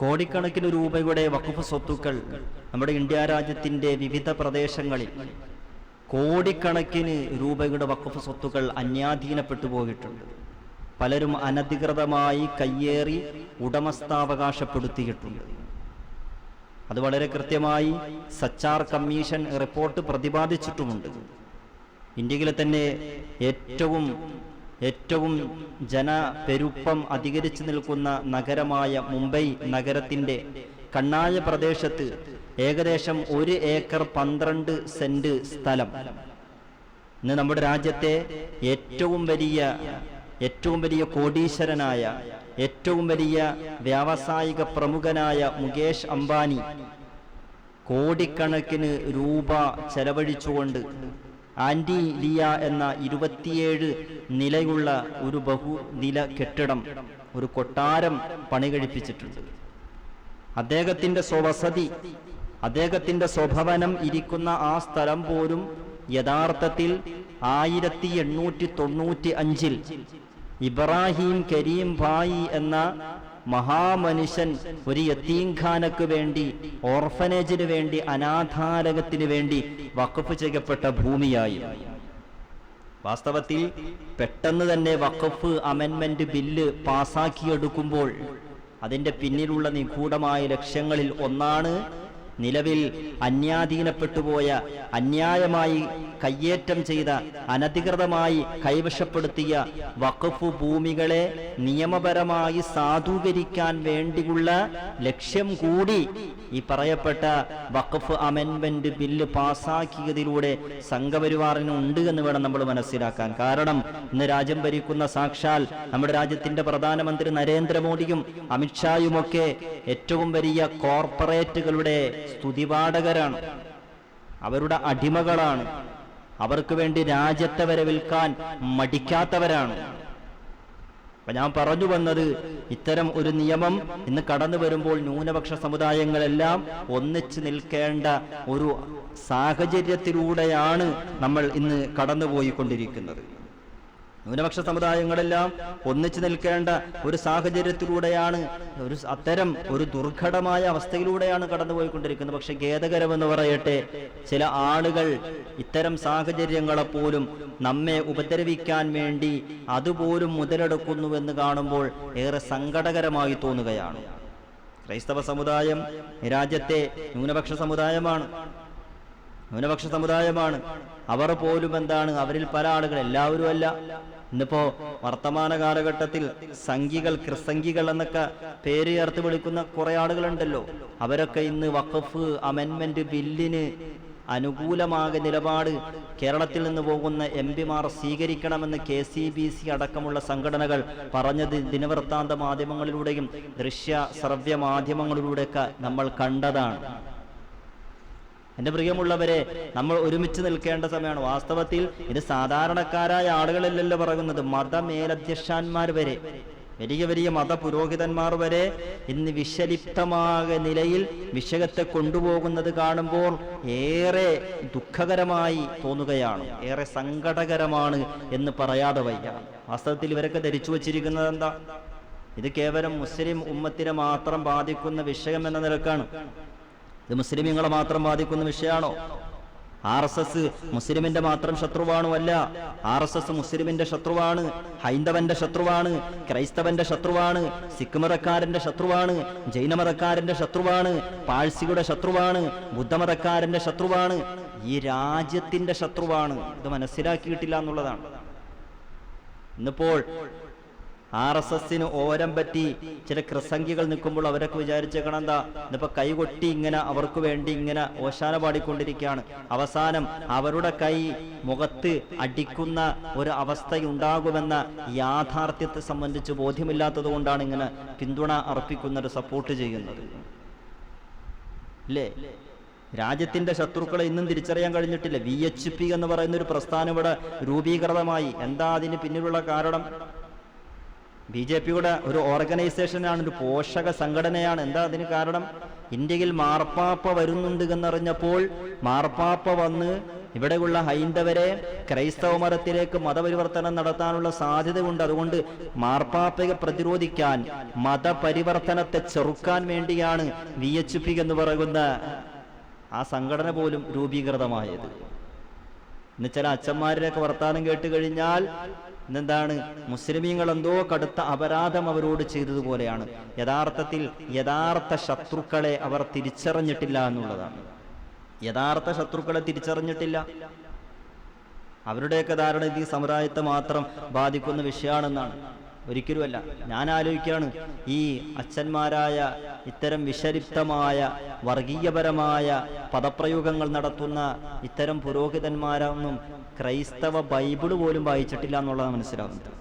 കോടിക്കണക്കിന് രൂപയുടെ വഖഫ് സ്വത്തുക്കൾ നമ്മുടെ ഇന്ത്യ രാജ്യത്തിൻ്റെ വിവിധ പ്രദേശങ്ങളിൽ കോടിക്കണക്കിന് രൂപയുടെ വഖഫ് സ്വത്തുക്കൾ അന്യാധീനപ്പെട്ടു പോയിട്ടുണ്ട് പലരും അനധികൃതമായി കയ്യേറി ഉടമസ്ഥാവകാശപ്പെടുത്തിയിട്ടുണ്ട് അത് വളരെ കൃത്യമായി സച്ചാർ കമ്മീഷൻ റിപ്പോർട്ട് പ്രതിപാദിച്ചിട്ടുമുണ്ട് ഇന്ത്യയിലെ തന്നെ ഏറ്റവും ഏറ്റവും ജനപെരുപ്പം അധികരിച്ചു നിൽക്കുന്ന നഗരമായ മുംബൈ നഗരത്തിന്റെ കണ്ണായ പ്രദേശത്ത് ഏകദേശം ഒരു ഏക്കർ പന്ത്രണ്ട് സെന്റ് സ്ഥലം ഇന്ന് നമ്മുടെ രാജ്യത്തെ ഏറ്റവും വലിയ ഏറ്റവും വലിയ കോടീശ്വരനായ ഏറ്റവും വലിയ വ്യാവസായിക പ്രമുഖനായ മുകേഷ് അംബാനി കോടിക്കണക്കിന് രൂപ ചെലവഴിച്ചുകൊണ്ട് ലിയ എന്ന ഇരുപത്തിയേഴ് നിലയുള്ള ഒരു ബഹുനില കെട്ടിടം ഒരു കൊട്ടാരം പണി കഴിപ്പിച്ചിട്ടുണ്ട് അദ്ദേഹത്തിൻ്റെ സ്വവസതി അദ്ദേഹത്തിൻ്റെ സ്വഭവനം ഇരിക്കുന്ന ആ സ്ഥലം പോലും യഥാർത്ഥത്തിൽ ആയിരത്തി എണ്ണൂറ്റി തൊണ്ണൂറ്റി അഞ്ചിൽ ഇബ്രാഹിം കരീം ഭായി എന്ന മഹാമനുഷ്യൻ ഒരു യത്തീംഖാനക്ക് വേണ്ടി ഓർഫനേജിന് വേണ്ടി അനാഥാലകത്തിന് വേണ്ടി വഖഫ് ചെയ്യപ്പെട്ട ഭൂമിയായി വാസ്തവത്തിൽ പെട്ടെന്ന് തന്നെ വഖഫ് അമെന്മെന്റ് ബില്ല് പാസാക്കിയെടുക്കുമ്പോൾ അതിന്റെ പിന്നിലുള്ള നിഗൂഢമായ ലക്ഷ്യങ്ങളിൽ ഒന്നാണ് നിലവിൽ അന്യാധീനപ്പെട്ടുപോയ അന്യായമായി കയ്യേറ്റം ചെയ്ത അനധികൃതമായി കൈവശപ്പെടുത്തിയ വഖഫ് ഭൂമികളെ നിയമപരമായി സാധൂകരിക്കാൻ വേണ്ടിയുള്ള ലക്ഷ്യം കൂടി ഈ പറയപ്പെട്ട വഖഫ് അമെൻമെന്റ് ബില്ല് പാസാക്കിയതിലൂടെ സംഘപരിവാറിന് ഉണ്ട് എന്ന് വേണം നമ്മൾ മനസ്സിലാക്കാൻ കാരണം ഇന്ന് രാജ്യം ഭരിക്കുന്ന സാക്ഷാൽ നമ്മുടെ രാജ്യത്തിന്റെ പ്രധാനമന്ത്രി നരേന്ദ്രമോദിയും അമിത്ഷായുമൊക്കെ ഏറ്റവും വലിയ കോർപ്പറേറ്റുകളുടെ സ്തുതിപാഠകരാണ് അവരുടെ അടിമകളാണ് അവർക്ക് വേണ്ടി രാജ്യത്തെ വരെ വിൽക്കാൻ മടിക്കാത്തവരാണ് അപ്പൊ ഞാൻ പറഞ്ഞു വന്നത് ഇത്തരം ഒരു നിയമം ഇന്ന് കടന്നു വരുമ്പോൾ ന്യൂനപക്ഷ സമുദായങ്ങളെല്ലാം ഒന്നിച്ചു നിൽക്കേണ്ട ഒരു സാഹചര്യത്തിലൂടെയാണ് നമ്മൾ ഇന്ന് കടന്നുപോയിക്കൊണ്ടിരിക്കുന്നത് ന്യൂനപക്ഷ സമുദായങ്ങളെല്ലാം ഒന്നിച്ചു നിൽക്കേണ്ട ഒരു സാഹചര്യത്തിലൂടെയാണ് ഒരു അത്തരം ഒരു ദുർഘടമായ അവസ്ഥയിലൂടെയാണ് കടന്നുപോയിക്കൊണ്ടിരിക്കുന്നത് പക്ഷെ ഖേദകരമെന്ന് പറയട്ടെ ചില ആളുകൾ ഇത്തരം സാഹചര്യങ്ങളെപ്പോലും നമ്മെ ഉപദ്രവിക്കാൻ വേണ്ടി അതുപോലും മുതലെടുക്കുന്നുവെന്ന് കാണുമ്പോൾ ഏറെ സങ്കടകരമായി തോന്നുകയാണ് ക്രൈസ്തവ സമുദായം രാജ്യത്തെ ന്യൂനപക്ഷ സമുദായമാണ് ന്യൂനപക്ഷ സമുദായമാണ് അവർ പോലും എന്താണ് അവരിൽ പല ആളുകൾ എല്ലാവരും അല്ല ഇന്നിപ്പോ വർത്തമാന കാലഘട്ടത്തിൽ സംഘികൾ കൃസംഗികൾ എന്നൊക്കെ പേര് ചേർത്ത് വിളിക്കുന്ന കുറെ ആളുകളുണ്ടല്ലോ അവരൊക്കെ ഇന്ന് വഖഫ് അമെന്മെന്റ് ബില്ലിന് അനുകൂലമാകെ നിലപാട് കേരളത്തിൽ നിന്ന് പോകുന്ന എം പിമാർ സ്വീകരിക്കണമെന്ന് കെ സി ബി സി അടക്കമുള്ള സംഘടനകൾ പറഞ്ഞത് ദിനവൃത്താന്ത മാധ്യമങ്ങളിലൂടെയും ദൃശ്യ ശ്രവ്യ മാധ്യമങ്ങളിലൂടെയൊക്കെ നമ്മൾ കണ്ടതാണ് എന്റെ പ്രിയമുള്ളവരെ നമ്മൾ ഒരുമിച്ച് നിൽക്കേണ്ട സമയമാണ് വാസ്തവത്തിൽ ഇത് സാധാരണക്കാരായ ആളുകളല്ലല്ലോ പറയുന്നത് മേലധ്യക്ഷന്മാർ വരെ വലിയ വലിയ മത പുരോഹിതന്മാർ വരെ ഇന്ന് വിശലിപ്തമായ നിലയിൽ വിഷയത്തെ കൊണ്ടുപോകുന്നത് കാണുമ്പോൾ ഏറെ ദുഃഖകരമായി തോന്നുകയാണ് ഏറെ സങ്കടകരമാണ് എന്ന് പറയാതെ വയ്യ വാസ്തവത്തിൽ ഇവരൊക്കെ ധരിച്ചു വച്ചിരിക്കുന്നത് എന്താ ഇത് കേവലം മുസ്ലിം ഉമ്മത്തിനെ മാത്രം ബാധിക്കുന്ന വിഷയം എന്ന നിലക്കാണ് ഇത് മുസ്ലിമീങ്ങളെ മാത്രം ബാധിക്കുന്ന വിഷയമാണോ ആർ എസ് എസ് മുസ്ലിമിന്റെ മാത്രം ശത്രുവാണോ അല്ല ആർ എസ് എസ് മുസ്ലിമിന്റെ ശത്രുവാണ് ഹൈന്ദവന്റെ ശത്രുവാണ് ക്രൈസ്തവന്റെ ശത്രുവാണ് മതക്കാരന്റെ ശത്രുവാണ് ജൈനമതക്കാരന്റെ ശത്രുവാണ് പാഴ്സിയുടെ ശത്രുവാണ് ബുദ്ധമതക്കാരന്റെ ശത്രുവാണ് ഈ രാജ്യത്തിന്റെ ശത്രുവാണ് ഇത് മനസ്സിലാക്കിയിട്ടില്ല എന്നുള്ളതാണ് ഇന്നിപ്പോൾ ആർ എസ് എസിന് ഓരം പറ്റി ചില കൃസംഖ്യകൾ നിൽക്കുമ്പോൾ അവരൊക്കെ വിചാരിച്ചേക്കണം എന്താ ഇന്നിപ്പോ കൈകൊട്ടി ഇങ്ങനെ അവർക്ക് വേണ്ടി ഇങ്ങനെ ഓശാന പാടിക്കൊണ്ടിരിക്കുകയാണ് അവസാനം അവരുടെ കൈ മുഖത്ത് അടിക്കുന്ന ഒരു അവസ്ഥയുണ്ടാകുമെന്ന യാഥാർത്ഥ്യത്തെ സംബന്ധിച്ച് ബോധ്യമില്ലാത്തത് കൊണ്ടാണ് ഇങ്ങനെ പിന്തുണ ഒരു സപ്പോർട്ട് ചെയ്യുന്നത് അല്ലേ രാജ്യത്തിന്റെ ശത്രുക്കളെ ഇന്നും തിരിച്ചറിയാൻ കഴിഞ്ഞിട്ടില്ല വി എച്ച് പി എന്ന് പറയുന്ന ഒരു പ്രസ്ഥാനം ഇവിടെ രൂപീകൃതമായി എന്താ അതിന് പിന്നിലുള്ള കാരണം ബി ജെ പിയുടെ ഒരു ഓർഗനൈസേഷനാണ് ഒരു പോഷക സംഘടനയാണ് എന്താ അതിന് കാരണം ഇന്ത്യയിൽ മാർപ്പാപ്പ വരുന്നുണ്ട് എന്നറിഞ്ഞപ്പോൾ മാർപ്പാപ്പ വന്ന് ഇവിടെയുള്ള ഹൈന്ദവരെ ക്രൈസ്തവ മതത്തിലേക്ക് മതപരിവർത്തനം നടത്താനുള്ള സാധ്യതയുണ്ട് അതുകൊണ്ട് മാർപ്പാപ്പയെ പ്രതിരോധിക്കാൻ മതപരിവർത്തനത്തെ ചെറുക്കാൻ വേണ്ടിയാണ് വി എച്ച് പി എന്ന് പറയുന്ന ആ സംഘടന പോലും രൂപീകൃതമായത് ഇന്ന് ചില അച്ഛന്മാരുടെയൊക്കെ വർത്താനം കേട്ട് കഴിഞ്ഞാൽ ഇന്നെന്താണ് മുസ്ലിമീങ്ങൾ എന്തോ കടുത്ത അപരാധം അവരോട് ചെയ്തതുപോലെയാണ് യഥാർത്ഥത്തിൽ യഥാർത്ഥ ശത്രുക്കളെ അവർ തിരിച്ചറിഞ്ഞിട്ടില്ല എന്നുള്ളതാണ് യഥാർത്ഥ ശത്രുക്കളെ തിരിച്ചറിഞ്ഞിട്ടില്ല അവരുടെയൊക്കെ ധാരണ ഇത് ഈ സമുദായത്തെ മാത്രം ബാധിക്കുന്ന വിഷയമാണെന്നാണ് ഒരിക്കലുമല്ല ഞാൻ ആലോചിക്കുകയാണ് ഈ അച്ഛന്മാരായ ഇത്തരം വിഷലിപ്തമായ വർഗീയപരമായ പദപ്രയോഗങ്ങൾ നടത്തുന്ന ഇത്തരം പുരോഹിതന്മാരൊന്നും ക്രൈസ്തവ ബൈബിൾ പോലും വായിച്ചിട്ടില്ല എന്നുള്ളതാണ് മനസ്സിലാവുന്നത്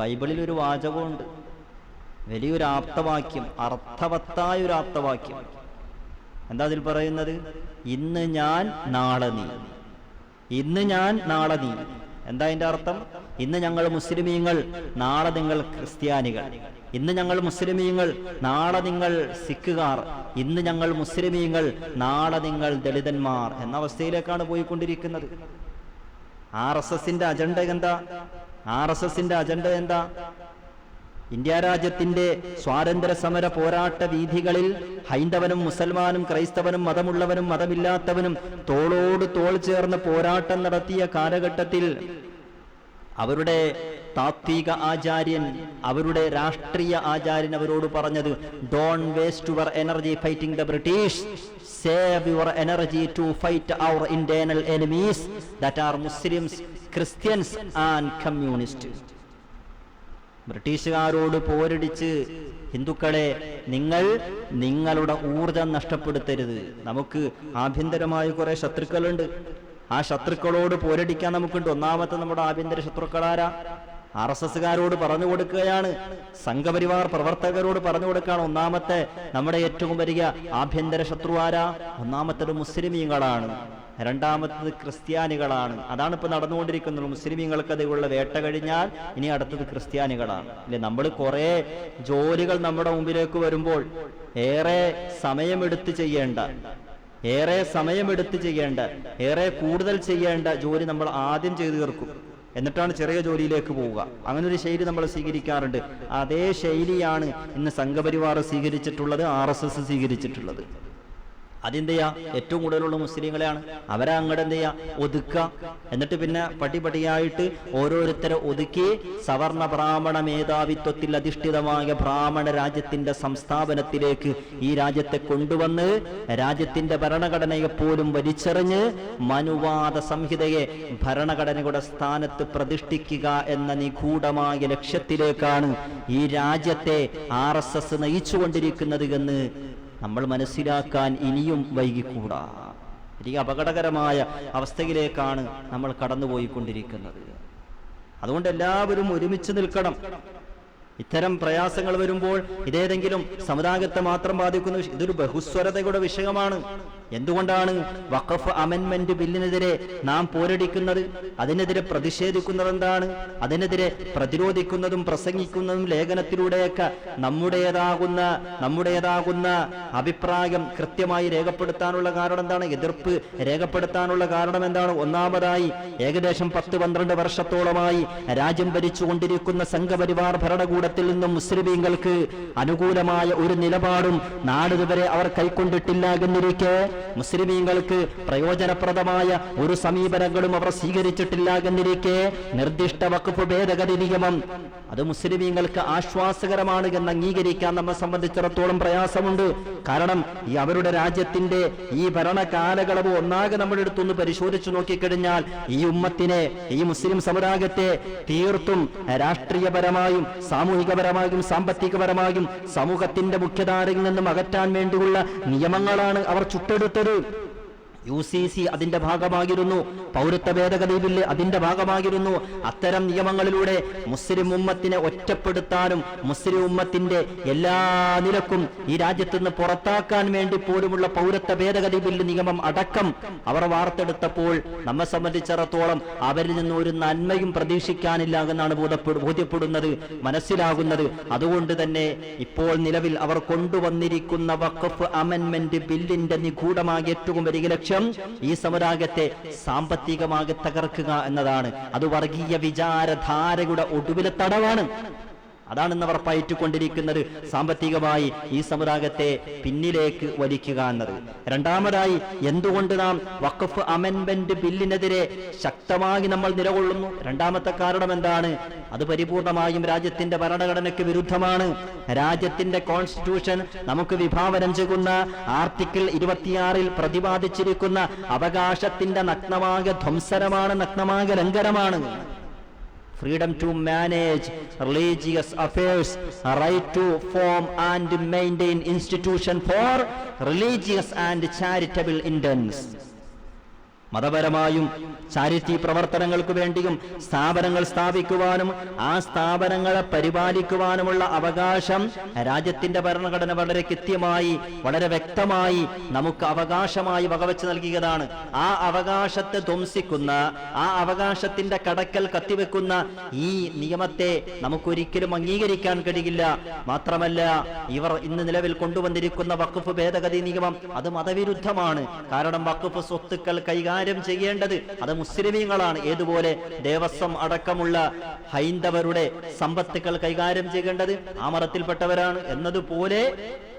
ബൈബിളിൽ ഒരു വാചകമുണ്ട് വലിയൊരു ആപ്തവാക്യം അർത്ഥവത്തായ ഒരു ആപ്തവാക്യം എന്താ അതിൽ പറയുന്നത് ഇന്ന് ഞാൻ നാളെ നീ ഇന്ന് ഞാൻ നാളെ നീ എന്താ അതിന്റെ അർത്ഥം ഇന്ന് ഞങ്ങൾ മുസ്ലിമീങ്ങൾ നാളെ നിങ്ങൾ ക്രിസ്ത്യാനികൾ ഇന്ന് ഞങ്ങൾ മുസ്ലിമീങ്ങൾ നാളെ നിങ്ങൾ സിഖുകാർ ഇന്ന് ഞങ്ങൾ മുസ്ലിമീങ്ങൾ നാളെ നിങ്ങൾ ദളിതന്മാർ എന്ന അവസ്ഥയിലേക്കാണ് പോയിക്കൊണ്ടിരിക്കുന്നത് ആർ എസ് എസിന്റെ അജണ്ട എന്താ ആർ എസ് എസിന്റെ അജണ്ട എന്താ ഇന്ത്യ രാജ്യത്തിന്റെ സ്വാതന്ത്ര്യ സമര പോരാട്ട വീഥികളിൽ ഹൈന്ദവനും മുസൽമാനും ക്രൈസ്തവനും മതമുള്ളവനും മതമില്ലാത്തവനും തോളോട് തോൾ ചേർന്ന് പോരാട്ടം നടത്തിയ കാലഘട്ടത്തിൽ അവരുടെ താത്വിക ആചാര്യൻ അവരുടെ രാഷ്ട്രീയ ആചാര്യൻ അവരോട് പറഞ്ഞത് don't waste your energy fighting the British save your energy to fight our internal enemies that are Muslims, Christians and Communists. ബ്രിട്ടീഷുകാരോട് പോരടിച്ച് ഹിന്ദുക്കളെ നിങ്ങൾ നിങ്ങളുടെ ഊർജം നഷ്ടപ്പെടുത്തരുത് നമുക്ക് ആഭ്യന്തരമായ കുറെ ശത്രുക്കളുണ്ട് ആ ശത്രുക്കളോട് പോരടിക്കാൻ നമുക്കുണ്ട് ഒന്നാമത്തെ നമ്മുടെ ആഭ്യന്തര ശത്രുക്കളാരാ ആർ എസ് എസ്സുകാരോട് പറഞ്ഞു കൊടുക്കുകയാണ് സംഘപരിവാർ പ്രവർത്തകരോട് പറഞ്ഞു കൊടുക്കുകയാണ് ഒന്നാമത്തെ നമ്മുടെ ഏറ്റവും വലിയ ആഭ്യന്തര ശത്രു ആരാ ഒന്നാമത്തത് മുസ്ലിമീങ്ങളാണ് രണ്ടാമത്തത് ക്രിസ്ത്യാനികളാണ് അതാണ് ഇപ്പൊ നടന്നുകൊണ്ടിരിക്കുന്നത് മുസ്ലിമീങ്ങൾക്ക് അതിലുള്ള വേട്ട കഴിഞ്ഞാൽ ഇനി അടുത്തത് ക്രിസ്ത്യാനികളാണ് അല്ലെ നമ്മൾ കുറേ ജോലികൾ നമ്മുടെ മുമ്പിലേക്ക് വരുമ്പോൾ ഏറെ സമയമെടുത്ത് ചെയ്യേണ്ട ഏറെ സമയമെടുത്ത് ചെയ്യേണ്ട ഏറെ കൂടുതൽ ചെയ്യേണ്ട ജോലി നമ്മൾ ആദ്യം ചെയ്തു തീർക്കും എന്നിട്ടാണ് ചെറിയ ജോലിയിലേക്ക് പോവുക അങ്ങനെ ഒരു ശൈലി നമ്മൾ സ്വീകരിക്കാറുണ്ട് അതേ ശൈലിയാണ് ഇന്ന് സംഘപരിവാർ സ്വീകരിച്ചിട്ടുള്ളത് ആർ സ്വീകരിച്ചിട്ടുള്ളത് അതെന്ത് ഏറ്റവും കൂടുതലുള്ള മുസ്ലിങ്ങളെയാണ് അവരെ അങ്ങോട്ട് എന്ത് ഒതുക്ക എന്നിട്ട് പിന്നെ പടിപടിയായിട്ട് ഓരോരുത്തരെ ഒതുക്കി സവർണ ബ്രാഹ്മണ മേധാവിത്വത്തിൽ അധിഷ്ഠിതമായ ബ്രാഹ്മണ രാജ്യത്തിന്റെ സംസ്ഥാപനത്തിലേക്ക് ഈ രാജ്യത്തെ കൊണ്ടുവന്ന് രാജ്യത്തിന്റെ ഭരണഘടനയെ പോലും വലിച്ചെറിഞ്ഞ് മനുവാദ സംഹിതയെ ഭരണഘടനയുടെ സ്ഥാനത്ത് പ്രതിഷ്ഠിക്കുക എന്ന നിഗൂഢമായ ലക്ഷ്യത്തിലേക്കാണ് ഈ രാജ്യത്തെ ആർ എസ് എസ് നയിച്ചുകൊണ്ടിരിക്കുന്നത് എന്ന് നമ്മൾ മനസ്സിലാക്കാൻ ഇനിയും വൈകിക്കൂടാ ഈ അപകടകരമായ അവസ്ഥയിലേക്കാണ് നമ്മൾ കടന്നുപോയിക്കൊണ്ടിരിക്കുന്നത് അതുകൊണ്ട് എല്ലാവരും ഒരുമിച്ച് നിൽക്കണം ഇത്തരം പ്രയാസങ്ങൾ വരുമ്പോൾ ഇതേതെങ്കിലും സമുദായത്തെ മാത്രം ബാധിക്കുന്ന ഇതൊരു ബഹുസ്വരതയുടെ വിഷയമാണ് എന്തുകൊണ്ടാണ് വഖഫ് അമെന്മെന്റ് ബില്ലിനെതിരെ നാം പോരടിക്കുന്നത് അതിനെതിരെ പ്രതിഷേധിക്കുന്നത് എന്താണ് അതിനെതിരെ പ്രതിരോധിക്കുന്നതും പ്രസംഗിക്കുന്നതും ലേഖനത്തിലൂടെയൊക്കെ നമ്മുടേതാകുന്ന നമ്മുടേതാകുന്ന അഭിപ്രായം കൃത്യമായി രേഖപ്പെടുത്താനുള്ള കാരണം എന്താണ് എതിർപ്പ് രേഖപ്പെടുത്താനുള്ള കാരണം എന്താണ് ഒന്നാമതായി ഏകദേശം പത്ത് പന്ത്രണ്ട് വർഷത്തോളമായി രാജ്യം ഭരിച്ചുകൊണ്ടിരിക്കുന്ന സംഘപരിവാർ ഭരണകൂടത്തിൽ നിന്നും മുസ്ലിമീങ്ങൾക്ക് അനുകൂലമായ ഒരു നിലപാടും നാളിതുവരെ അവർ കൈക്കൊണ്ടിട്ടില്ല മുസ്ലിമീങ്ങൾക്ക് പ്രയോജനപ്രദമായ ഒരു സമീപനങ്ങളും അവർ സ്വീകരിച്ചിട്ടില്ല എന്നിരിക്കെ നിർദ്ദിഷ്ട വകുപ്പ് ഭേദഗതി നിയമം അത് മുസ്ലിമീങ്ങൾക്ക് ആശ്വാസകരമാണ് എന്ന് അംഗീകരിക്കാൻ നമ്മെ സംബന്ധിച്ചിടത്തോളം പ്രയാസമുണ്ട് കാരണം ഈ അവരുടെ രാജ്യത്തിന്റെ ഈ ഭരണ കാലയളവ് ഒന്നാകെ നമ്മുടെ അടുത്തൊന്ന് പരിശോധിച്ചു നോക്കിക്കഴിഞ്ഞാൽ ഈ ഉമ്മത്തിനെ ഈ മുസ്ലിം സമുദായത്തെ തീർത്തും രാഷ്ട്രീയപരമായും സാമൂഹികപരമായും സാമ്പത്തികപരമായും സമൂഹത്തിന്റെ മുഖ്യധാരയിൽ നിന്നും അകറ്റാൻ വേണ്ടിയുള്ള നിയമങ്ങളാണ് അവർ ചുട്ടെടുത്തത് ಯುವಕರು യു സി സി അതിന്റെ ഭാഗമായിരുന്നു പൗരത്വ ഭേദഗതി ബില്ല് അതിന്റെ ഭാഗമായിരുന്നു അത്തരം നിയമങ്ങളിലൂടെ മുസ്ലിം ഉമ്മത്തിനെ ഒറ്റപ്പെടുത്താനും മുസ്ലിം ഉമ്മത്തിന്റെ എല്ലാ നിലക്കും ഈ രാജ്യത്ത് നിന്ന് പുറത്താക്കാൻ വേണ്ടി പോലുമുള്ള പൗരത്വ ഭേദഗതി ബില്ല് നിയമം അടക്കം അവർ വാർത്തെടുത്തപ്പോൾ നമ്മെ സംബന്ധിച്ചിടത്തോളം അവരിൽ നിന്ന് ഒരു നന്മയും പ്രതീക്ഷിക്കാനില്ല എന്നാണ് ബോധ്യപ്പെടുന്നത് മനസ്സിലാകുന്നത് അതുകൊണ്ട് തന്നെ ഇപ്പോൾ നിലവിൽ അവർ കൊണ്ടുവന്നിരിക്കുന്ന വഖഫ് അമെന്മെന്റ് ബില്ലിന്റെ നിഗൂഢമായ ഏറ്റവും വലിയ ലക്ഷ്യം ലക്ഷ്യം ഈ സമുദായത്തെ സാമ്പത്തികമാകെ തകർക്കുക എന്നതാണ് അത് വർഗീയ വിചാരധാരയുടെ ഒടുവിലെ തടവാണ് അതാണ് ഇന്നവർ പയറ്റിക്കൊണ്ടിരിക്കുന്നത് സാമ്പത്തികമായി ഈ സമുദായത്തെ പിന്നിലേക്ക് വലിക്കുക എന്നത് രണ്ടാമതായി എന്തുകൊണ്ട് നാം വഖഫ് അമെൻമെന്റ് ബില്ലിനെതിരെ ശക്തമായി നമ്മൾ നിലകൊള്ളുന്നു രണ്ടാമത്തെ കാരണം എന്താണ് അത് പരിപൂർണമായും രാജ്യത്തിന്റെ ഭരണഘടനയ്ക്ക് വിരുദ്ധമാണ് രാജ്യത്തിന്റെ കോൺസ്റ്റിറ്റ്യൂഷൻ നമുക്ക് വിഭാവനം ചെയ്യുന്ന ആർട്ടിക്കിൾ ഇരുപത്തിയാറിൽ പ്രതിപാദിച്ചിരിക്കുന്ന അവകാശത്തിന്റെ നഗ്നമാകെ ധ്വംസനമാണ് നഗ്നമാകെ ലംഘനമാണ് freedom to manage religious affairs, a right to form and maintain institution for religious and charitable intents. മതപരമായും ചാരിറ്റി പ്രവർത്തനങ്ങൾക്ക് വേണ്ടിയും സ്ഥാപനങ്ങൾ സ്ഥാപിക്കുവാനും ആ സ്ഥാപനങ്ങളെ പരിപാലിക്കുവാനുമുള്ള അവകാശം രാജ്യത്തിന്റെ ഭരണഘടന വളരെ കൃത്യമായി വളരെ വ്യക്തമായി നമുക്ക് അവകാശമായി വകവെച്ച് നൽകിയതാണ് ആ അവകാശത്തെ ധ്വംസിക്കുന്ന ആ അവകാശത്തിന്റെ കടക്കൽ കത്തിവെക്കുന്ന ഈ നിയമത്തെ നമുക്കൊരിക്കലും അംഗീകരിക്കാൻ കഴിയില്ല മാത്രമല്ല ഇവർ ഇന്ന് നിലവിൽ കൊണ്ടുവന്നിരിക്കുന്ന വക്കുഫ് ഭേദഗതി നിയമം അത് മതവിരുദ്ധമാണ് കാരണം വക്കുഫ് സ്വത്തുക്കൾ കൈകാര്യം കൈകാര്യം ചെയ്യേണ്ടത് അത് മുസ്ലിമീങ്ങളാണ് ഏതുപോലെ ദേവസ്വം അടക്കമുള്ള ഹൈന്ദവരുടെ സമ്പത്തുക്കൾ കൈകാര്യം ചെയ്യേണ്ടത് ആ മതത്തിൽപ്പെട്ടവരാണ് എന്നതുപോലെ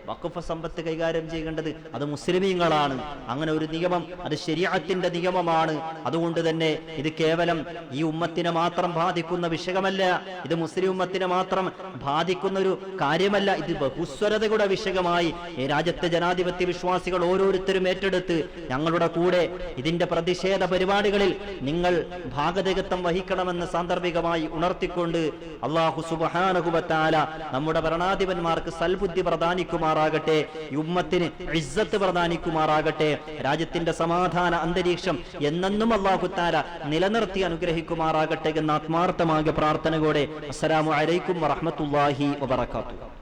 വക്കുഫ സമ്പത്ത് കൈകാര്യം ചെയ്യേണ്ടത് അത് മുസ്ലിമീങ്ങളാണ് അങ്ങനെ ഒരു നിയമം അത് ശരീരത്തിന്റെ നിയമമാണ് അതുകൊണ്ട് തന്നെ ഇത് കേവലം ഈ ഉമ്മത്തിനെ മാത്രം ബാധിക്കുന്ന വിഷയമല്ല ഇത് മുസ്ലിം ഉമ്മത്തിനെ മാത്രം ബാധിക്കുന്ന ഒരു കാര്യമല്ല ഇത് ബഹുസ്വരതയുടെ വിഷയമായി ഈ രാജ്യത്തെ ജനാധിപത്യ വിശ്വാസികൾ ഓരോരുത്തരും ഏറ്റെടുത്ത് ഞങ്ങളുടെ കൂടെ ഇതിന്റെ പ്രതിഷേധ പരിപാടികളിൽ നിങ്ങൾ ഭാഗതകത്വം വഹിക്കണമെന്ന് സാന്ദർഭികമായി ഉണർത്തിക്കൊണ്ട് അള്ളാഹു സുബാനഹുബത്താല നമ്മുടെ ഭരണാധിപന്മാർക്ക് സൽബുദ്ധി പ്രദാനിക്കുമാർ പ്രദാനിക്കുമാറാകട്ടെ ഉമ്മത്തിന് ഇസ്സത്ത് പ്രദാനിക്കുമാറാകട്ടെ രാജ്യത്തിന്റെ സമാധാന അന്തരീക്ഷം എന്നെന്നും അള്ളാഹുത്താര നിലനിർത്തി അനുഗ്രഹിക്കുമാറാകട്ടെ എന്ന ആത്മാർത്ഥമായ പ്രാർത്ഥനകളോടെ അസ്സലാമു അലൈക്കും വറഹമത്തുല്ലാഹി വബർക്കാത്തു